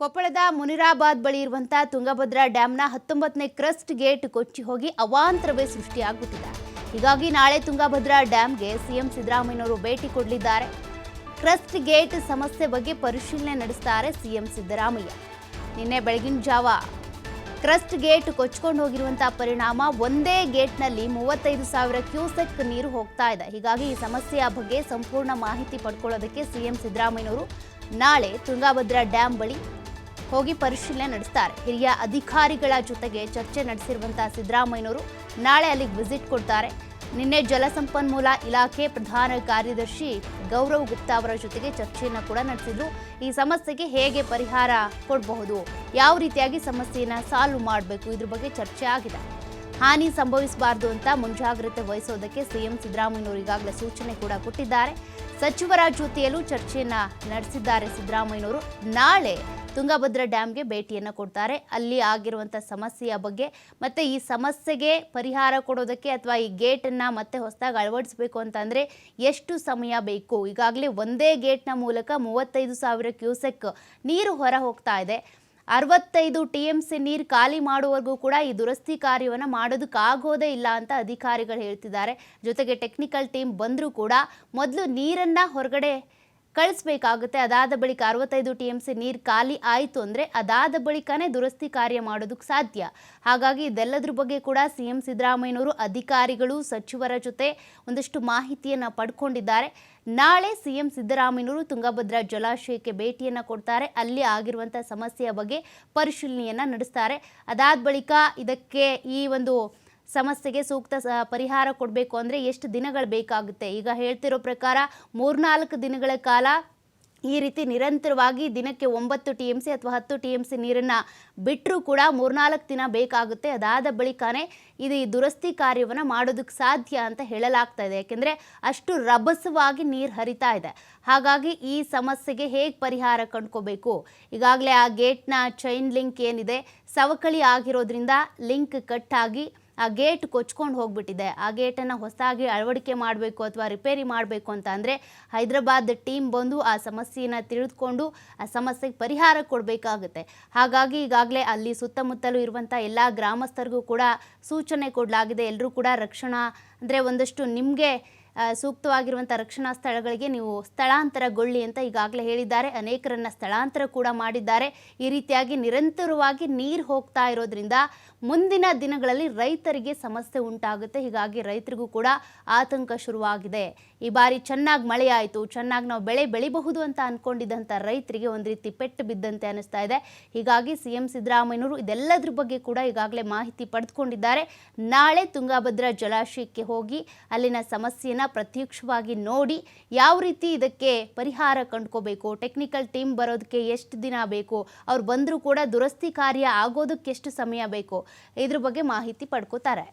ಕೊಪ್ಪಳದ ಮುನಿರಾಬಾದ್ ಬಳಿ ಇರುವಂತಹ ತುಂಗಭದ್ರಾ ಡ್ಯಾಂನ ಹತ್ತೊಂಬತ್ತನೇ ಕ್ರಸ್ಟ್ ಗೇಟ್ ಕೊಚ್ಚಿ ಹೋಗಿ ಅವಾಂತರವೇ ಸೃಷ್ಟಿಯಾಗುತ್ತಿದೆ. ಹೀಗಾಗಿ ನಾಳೆ ತುಂಗಭದ್ರಾ ಡ್ಯಾಂಗೆ ಸಿಎಂ ಸಿದ್ದರಾಮಯ್ಯನವರು ಭೇಟಿ ಕೊಡಲಿದ್ದಾರೆ. ಕ್ರಸ್ಟ್ ಗೇಟ್ ಸಮಸ್ಯೆ ಬಗ್ಗೆ ಪರಿಶೀಲನೆ ನಡೆಸ್ತಾರೆ ಸಿಎಂ ಸಿದ್ದರಾಮಯ್ಯ. ನಿನ್ನೆ ಬೆಳಗಿನ ಜಾವ ಕ್ರಸ್ಟ್ ಗೇಟ್ ಕೊಚ್ಕೊಂಡು ಹೋಗಿರುವಂತಹ ಪರಿಣಾಮ ಒಂದೇ ಗೇಟ್ನಲ್ಲಿ ಮೂವತ್ತೈದು ಸಾವಿರ ಕ್ಯೂಸೆಕ್ ನೀರು ಹೋಗ್ತಾ ಇದೆ. ಹೀಗಾಗಿ ಈ ಸಮಸ್ಯೆಯ ಬಗ್ಗೆ ಸಂಪೂರ್ಣ ಮಾಹಿತಿ ಪಡ್ಕೊಳ್ಳೋದಕ್ಕೆ ಸಿಎಂ ಸಿದ್ದರಾಮಯ್ಯನವರು ನಾಳೆ ತುಂಗಭದ್ರಾ ಡ್ಯಾಂ ಬಳಿ ಹೋಗಿ ಪರಿಶೀಲನೆ ನಡೆಸ್ತಾರೆ. ಹಿರಿಯ ಅಧಿಕಾರಿಗಳ ಜೊತೆಗೆ ಚರ್ಚೆ ನಡೆಸಿರುವಂತಹ ಸಿದ್ದರಾಮಯ್ಯನವರು ನಾಳೆ ಅಲ್ಲಿಗೆ ವಿಸಿಟ್ ಕೊಡ್ತಾರೆ. ನಿನ್ನೆ ಜಲಸಂಪನ್ಮೂಲ ಇಲಾಖೆ ಪ್ರಧಾನ ಕಾರ್ಯದರ್ಶಿ ಗೌರವ್ ಗುಪ್ತಾ ಅವರ ಜೊತೆಗೆ ಚರ್ಚೆಯನ್ನು ಕೂಡ ನಡೆಸಿದ್ರು. ಈ ಸಮಸ್ಯೆಗೆ ಹೇಗೆ ಪರಿಹಾರ ಕೊಡಬಹುದು? ಯಾವ ರೀತಿಯಾಗಿ ಸಮಸ್ಯೆಯನ್ನು ಸಾಲ್ವ್ ಮಾಡಬೇಕು? ಇದ್ರ ಬಗ್ಗೆ ಚರ್ಚೆ ಆಗಿದೆ. ಹಾನಿ ಸಂಭವಿಸಬಾರದು ಅಂತ ಮುಂಜಾಗ್ರತೆ ವಹಿಸೋದಕ್ಕೆ ಸಿಎಂ ಸಿದ್ದರಾಮಯ್ಯನವರು ಈಗಾಗಲೇ ಸೂಚನೆ ಕೂಡ ಕೊಟ್ಟಿದ್ದಾರೆ. ಸಚಿವರ ಜೊತೆಯಲ್ಲೂ ಚರ್ಚೆಯನ್ನ ನಡೆಸಿದ್ದಾರೆ ಸಿದ್ದರಾಮಯ್ಯನವರು. ನಾಳೆ ತುಂಗಭದ್ರಾ ಡ್ಯಾಮ್ಗೆ ಭೇಟಿಯನ್ನು ಕೊಡ್ತಾರೆ. ಅಲ್ಲಿ ಆಗಿರುವಂಥ ಸಮಸ್ಯೆಯ ಬಗ್ಗೆ ಮತ್ತೆ ಈ ಸಮಸ್ಯೆಗೆ ಪರಿಹಾರ ಕೊಡೋದಕ್ಕೆ ಅಥವಾ ಈ ಗೇಟನ್ನು ಮತ್ತೆ ಹೊಸದಾಗಿ ಅಳವಡಿಸಬೇಕು ಅಂತಂದರೆ ಎಷ್ಟು ಸಮಯ ಬೇಕು? ಈಗಾಗಲೇ ಒಂದೇ ಗೇಟ್ನ ಮೂಲಕ ಮೂವತ್ತೈದು ಸಾವಿರ ಕ್ಯೂಸೆಕ್ ನೀರು ಹೊರ ಹೋಗ್ತಾ ಇದೆ. ಅರವತ್ತೈದು ಟಿ ಎಂ ಸಿ ನೀರು ಖಾಲಿ ಮಾಡುವವರೆಗೂ ಕೂಡ ಈ ದುರಸ್ತಿ ಕಾರ್ಯವನ್ನು ಮಾಡೋದಕ್ಕಾಗೋದೇ ಇಲ್ಲ ಅಂತ ಅಧಿಕಾರಿಗಳು ಹೇಳ್ತಿದ್ದಾರೆ. ಜೊತೆಗೆ ಟೆಕ್ನಿಕಲ್ ಟೀಮ್ ಬಂದರೂ ಕೂಡ ಮೊದಲು ನೀರನ್ನು ಹೊರಗಡೆ ಕಳಿಸ್ಬೇಕಾಗುತ್ತೆ. ಅದಾದ ಬಳಿಕ ಅರವತ್ತೈದು ಟಿ ಎಂ ಸಿ ನೀರು ಖಾಲಿ ಆಯಿತು ಅಂದರೆ ಅದಾದ ಬಳಿಕನೇ ದುರಸ್ತಿ ಕಾರ್ಯ ಮಾಡೋದಕ್ಕೆ ಸಾಧ್ಯ. ಹಾಗಾಗಿ ಇದೆಲ್ಲದ್ರ ಬಗ್ಗೆ ಕೂಡ ಸಿ ಎಂ ಸಿದ್ದರಾಮಯ್ಯನವರು ಅಧಿಕಾರಿಗಳು, ಸಚಿವರ ಜೊತೆ ಒಂದಷ್ಟು ಮಾಹಿತಿಯನ್ನು ಪಡ್ಕೊಂಡಿದ್ದಾರೆ. ನಾಳೆ ಸಿ ಎಂ ಸಿದ್ದರಾಮಯ್ಯನವರು ತುಂಗಭದ್ರಾ ಜಲಾಶಯಕ್ಕೆ ಭೇಟಿಯನ್ನು ಕೊಡ್ತಾರೆ. ಅಲ್ಲಿ ಆಗಿರುವಂಥ ಸಮಸ್ಯೆಯ ಬಗ್ಗೆ ಪರಿಶೀಲನೆಯನ್ನು ನಡೆಸ್ತಾರೆ. ಅದಾದ ಬಳಿಕ ಇದಕ್ಕೆ ಈ ಒಂದು ಸಮಸ್ಯೆಗೆ ಸೂಕ್ತ ಪರಿಹಾರ ಕೊಡಬೇಕು ಅಂದರೆ ಎಷ್ಟು ದಿನಗಳು ಬೇಕಾಗುತ್ತೆ? ಈಗ ಹೇಳ್ತಿರೋ ಪ್ರಕಾರ ಮೂರ್ನಾಲ್ಕು ದಿನಗಳ ಕಾಲ ಈ ರೀತಿ ನಿರಂತರವಾಗಿ ದಿನಕ್ಕೆ ಒಂಬತ್ತು ಟಿ ಎಂ ಸಿ ಅಥವಾ ಹತ್ತು ಟಿ ಎಂ ಸಿ ನೀರನ್ನು ಬಿಟ್ಟರೂ ಕೂಡ ಮೂರ್ನಾಲ್ಕು ದಿನ ಬೇಕಾಗುತ್ತೆ. ಅದಾದ ಬಳಿಕನೇ ಇದು ಈ ದುರಸ್ತಿ ಕಾರ್ಯವನ್ನು ಮಾಡೋದಕ್ಕೆ ಸಾಧ್ಯ ಅಂತ ಹೇಳಲಾಗ್ತಾ ಇದೆ. ಯಾಕೆಂದರೆ ಅಷ್ಟು ರಭಸವಾಗಿ ನೀರು ಹರಿತಾ ಇದೆ. ಹಾಗಾಗಿ ಈ ಸಮಸ್ಯೆಗೆ ಹೇಗೆ ಪರಿಹಾರ ಕಂಡ್ಕೋಬೇಕು? ಈಗಾಗಲೇ ಆ ಗೇಟ್ನ ಚೈನ್ ಲಿಂಕ್ ಏನಿದೆ, ಸವಕಳಿ ಆಗಿರೋದ್ರಿಂದ ಲಿಂಕ್ ಕಟ್ಟಾಗಿ ಆ ಗೇಟ್ ಕೊಚ್ಕೊಂಡು ಹೋಗ್ಬಿಟ್ಟಿದೆ. ಆ ಗೇಟನ್ನು ಹೊಸದಾಗಿ ಅಳವಡಿಕೆ ಮಾಡಬೇಕು ಅಥವಾ ರಿಪೇರಿ ಮಾಡಬೇಕು ಅಂತ ಅಂದರೆ ಹೈದರಾಬಾದ್ ಟೀಮ್ ಬಂದು ಆ ಸಮಸ್ಯೆಯನ್ನು ತಿಳಿದುಕೊಂಡು ಆ ಸಮಸ್ಯೆಗೆ ಪರಿಹಾರ ಕೊಡಬೇಕಾಗುತ್ತೆ. ಹಾಗಾಗಿ ಈಗಾಗಲೇ ಅಲ್ಲಿ ಸುತ್ತಮುತ್ತಲೂ ಇರುವಂಥ ಎಲ್ಲ ಗ್ರಾಮಸ್ಥರಿಗೂ ಕೂಡ ಸೂಚನೆ ಕೊಡಲಾಗಿದೆ. ಎಲ್ಲರೂ ಕೂಡ ರಕ್ಷಣಾ ಅಂದರೆ ಒಂದಷ್ಟು ನಿಮಗೆ ಸೂಕ್ತವಾಗಿರುವಂಥ ರಕ್ಷಣಾ ಸ್ಥಳಗಳಿಗೆ ನೀವು ಸ್ಥಳಾಂತರಗೊಳ್ಳಿ ಅಂತ ಈಗಾಗಲೇ ಹೇಳಿದ್ದಾರೆ. ಅನೇಕರನ್ನ ಸ್ಥಳಾಂತರ ಕೂಡ ಮಾಡಿದ್ದಾರೆ. ಈ ರೀತಿಯಾಗಿ ನಿರಂತರವಾಗಿ ನೀರು ಹೋಗ್ತಾ ಇರೋದ್ರಿಂದ ಮುಂದಿನ ದಿನಗಳಲ್ಲಿ ರೈತರಿಗೆ ಸಮಸ್ಯೆ ಉಂಟಾಗುತ್ತೆ. ಹೀಗಾಗಿ ರೈತರಿಗೂ ಕೂಡ ಆತಂಕ ಶುರುವಾಗಿದೆ. ಈ ಬಾರಿ ಚೆನ್ನಾಗಿ ಮಳೆ ಆಯಿತು ಚೆನ್ನಾಗಿ ನಾವು ಬೆಳೆ ಬೆಳಿಬಹುದು ಅಂತ ಅಂದ್ಕೊಂಡಿದ್ದಂಥ ರೈತರಿಗೆ ಒಂದು ರೀತಿ ಪೆಟ್ಟು ಬಿದ್ದಂತೆ ಅನಿಸ್ತಾ ಇದೆ. ಹೀಗಾಗಿ ಸಿ ಎಂ ಸಿದ್ದರಾಮಯ್ಯನವರು ಇದೆಲ್ಲದ್ರ ಬಗ್ಗೆ ಕೂಡ ಈಗಾಗಲೇ ಮಾಹಿತಿ ಪಡೆದುಕೊಂಡಿದ್ದಾರೆ. ನಾಳೆ ತುಂಗಭದ್ರಾ ಜಲಾಶಯಕ್ಕೆ ಹೋಗಿ ಅಲ್ಲಿನ ಸಮಸ್ಯೆಯನ್ನು ಪ್ರತ್ಯಕ್ಷವಾಗಿ ನೋಡಿ ಯಾವ ರೀತಿ ಇದಕ್ಕೆ ಪರಿಹಾರ ಕಂಡ್ಕೋಬೇಕು? ಟೆಕ್ನಿಕಲ್ ಟೀಮ್ ಬರೋದಕ್ಕೆ ಎಷ್ಟು ದಿನ ಬೇಕು? ಅವ್ರು ಬಂದರೂ ಕೂಡ ದುರಸ್ತಿ ಕಾರ್ಯ ಆಗೋದಕ್ಕೆ ಎಷ್ಟು ಸಮಯ ಬೇಕು? ಇದ್ರ ಬಗ್ಗೆ ಮಾಹಿತಿ ಪಡ್ಕೋತಾರೆ.